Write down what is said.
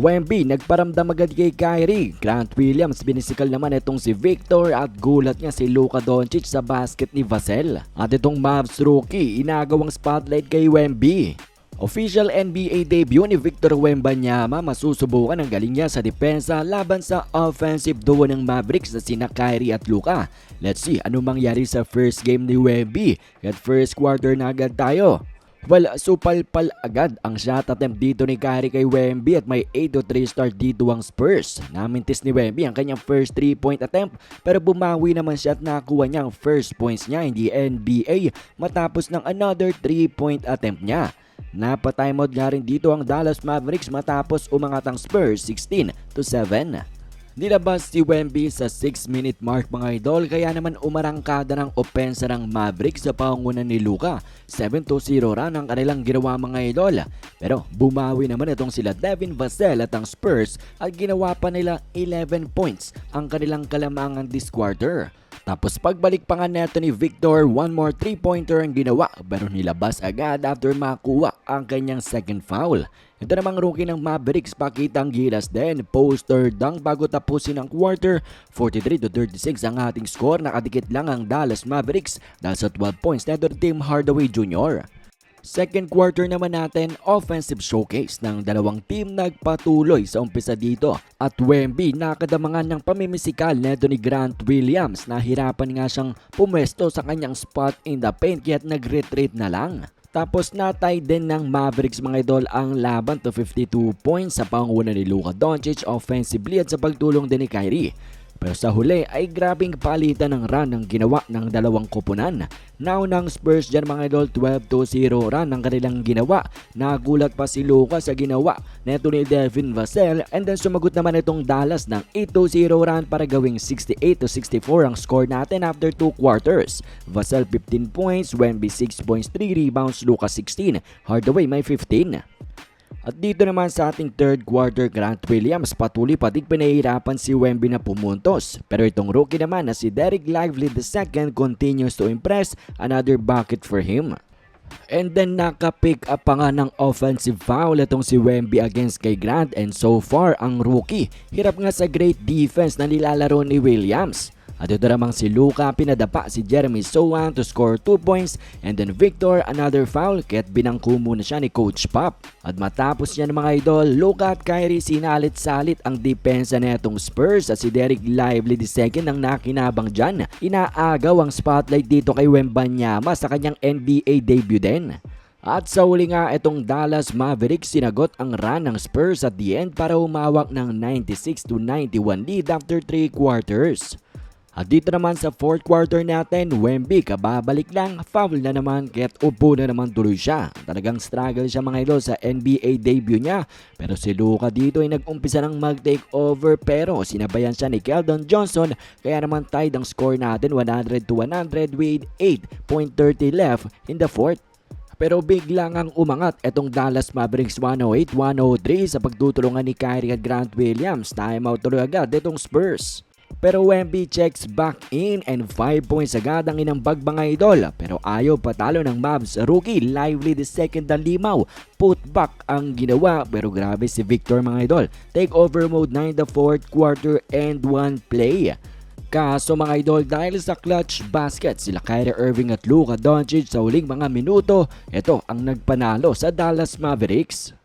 Wemby nagparamdam agad kay Kyrie. Grant Williams binisikal naman itong si Victor at gulat niya si Luka Doncic sa basket ni Vassell. At itong Mavs rookie inagawang spotlight kay Wemby. Official NBA debut ni Victor Wembanyama masusubukan ang galing niya sa depensa laban sa offensive duo ng Mavericks na sina Kyrie at Luka. Let's see ano mangyari sa first game ni Wemby. At first quarter na agad tayo. Well, supalpal agad ang shot attempt dito ni Kyrie kay Wemby at may 8-3 start dito ang Spurs. Namintis ni Wemby ang kanyang first 3-point attempt pero bumawi naman siya at nakuha niya ang first points niya in the NBA matapos ng another 3-point attempt niya. Napatimeout nga rin dito ang Dallas Mavericks matapos umangat ang Spurs 16 to 7. Nilabas si Wemby sa 6 minute mark mga idol kaya naman umarangkada ng opensa ng Mavericks sa pangunan ni Luka. 7 to 0 run ang kanilang ginawa mga idol. Pero bumawi naman itong sila Devin Vassell at ang Spurs at ginawa pa nila 11 points ang kanilang kalamangan this quarter. Tapos pagbalik pa nga neto ni Victor, one more 3-pointer ang ginawa pero nilabas agad after makuha ang kanyang second foul. Ito namang rookie ng Mavericks pakitang gilas din. Poster dunk bago tapusin ang quarter. 43 to 36 ang ating score. Nakadikit lang ang Dallas Mavericks dahil sa 12 points neto Tim Hardaway Jr. Second quarter naman natin, offensive showcase ng dalawang team nagpatuloy sa umpisa dito. At Wemby nakadamangan ng pamimisikal neto ni Grant Williams na hirapan nga siyang pumwesto sa kanyang spot in the paint kaya't nag-retreat na lang. Tapos natay din ng Mavericks mga idol ang laban to 52 points sa panguna ni Luka Doncic offensively at sa pagtulong din ni Kyrie. Pero sa huli ay grabing palitan ng run ang ginawa ng dalawang koponan. Now ng Spurs dyan mga idol 12-0 run ang kanilang ginawa. Nagulat pa si Luka sa ginawa neto ni Devin Vassell and then sumagot naman itong Dallas ng 8-0 run para gawing 68-64 ang score natin after 2 quarters. Vassell 15 points, Wemby 6 points, 3 rebounds, Luka 16, Hardaway may 15. At dito naman sa ating third quarter, Grant Williams patuloy patig pinahihirapan si Wemby na pumuntos. Pero itong rookie naman na si Derek Lively II continues to impress another bucket for him. And then naka-pick up pa nga ng offensive foul itong si Wemby against kay Grant and so far ang rookie hirap nga sa great defense na nilalaro ni Williams. At ito namang si Luka pinadapa si Jeremy Sohan to score 2 points and then Victor another foul kaya't binangko muna siya ni Coach Pop. At matapos yan mga idol, Luka at Kyrie sinalit-salit ang depensa netong Spurs at si Derek Lively II ang nakinabang dyan. Inaagaw ang spotlight dito kay Wembanyama sa kanyang NBA debut din. At sa huli nga itong Dallas Mavericks sinagot ang run ng Spurs at the end para humawak ng 96 to 91 lead after 3 quarters. At dito naman sa fourth quarter natin, Wemby kababalik lang, foul na naman kaya't upo na naman tuloy siya. Talagang struggle siya mga idol sa NBA debut niya. Pero si Luka dito ay nag-umpisa ng mag-take over pero sinabayan siya ni Keldon Johnson kaya naman tied ang score natin 100 to 100 with 8.30 left in the fourth. Pero biglang ang umangat itong Dallas Mavericks 108-103 sa pagtutulungan ni Kyrie at Grant Williams. Timeout tuloy agad itong Spurs. Pero Wemby checks back in and 5 points agad ang inambag mga idol. Pero ayaw patalo ng Mavs rookie lively the second na limaw. Put back ang ginawa pero grabe si Victor mga idol. Take over mode na in the fourth quarter and one play. Kaso mga idol dahil sa clutch basket sila Kyrie Irving at Luka Doncic sa huling mga minuto, ito ang nagpanalo sa Dallas Mavericks.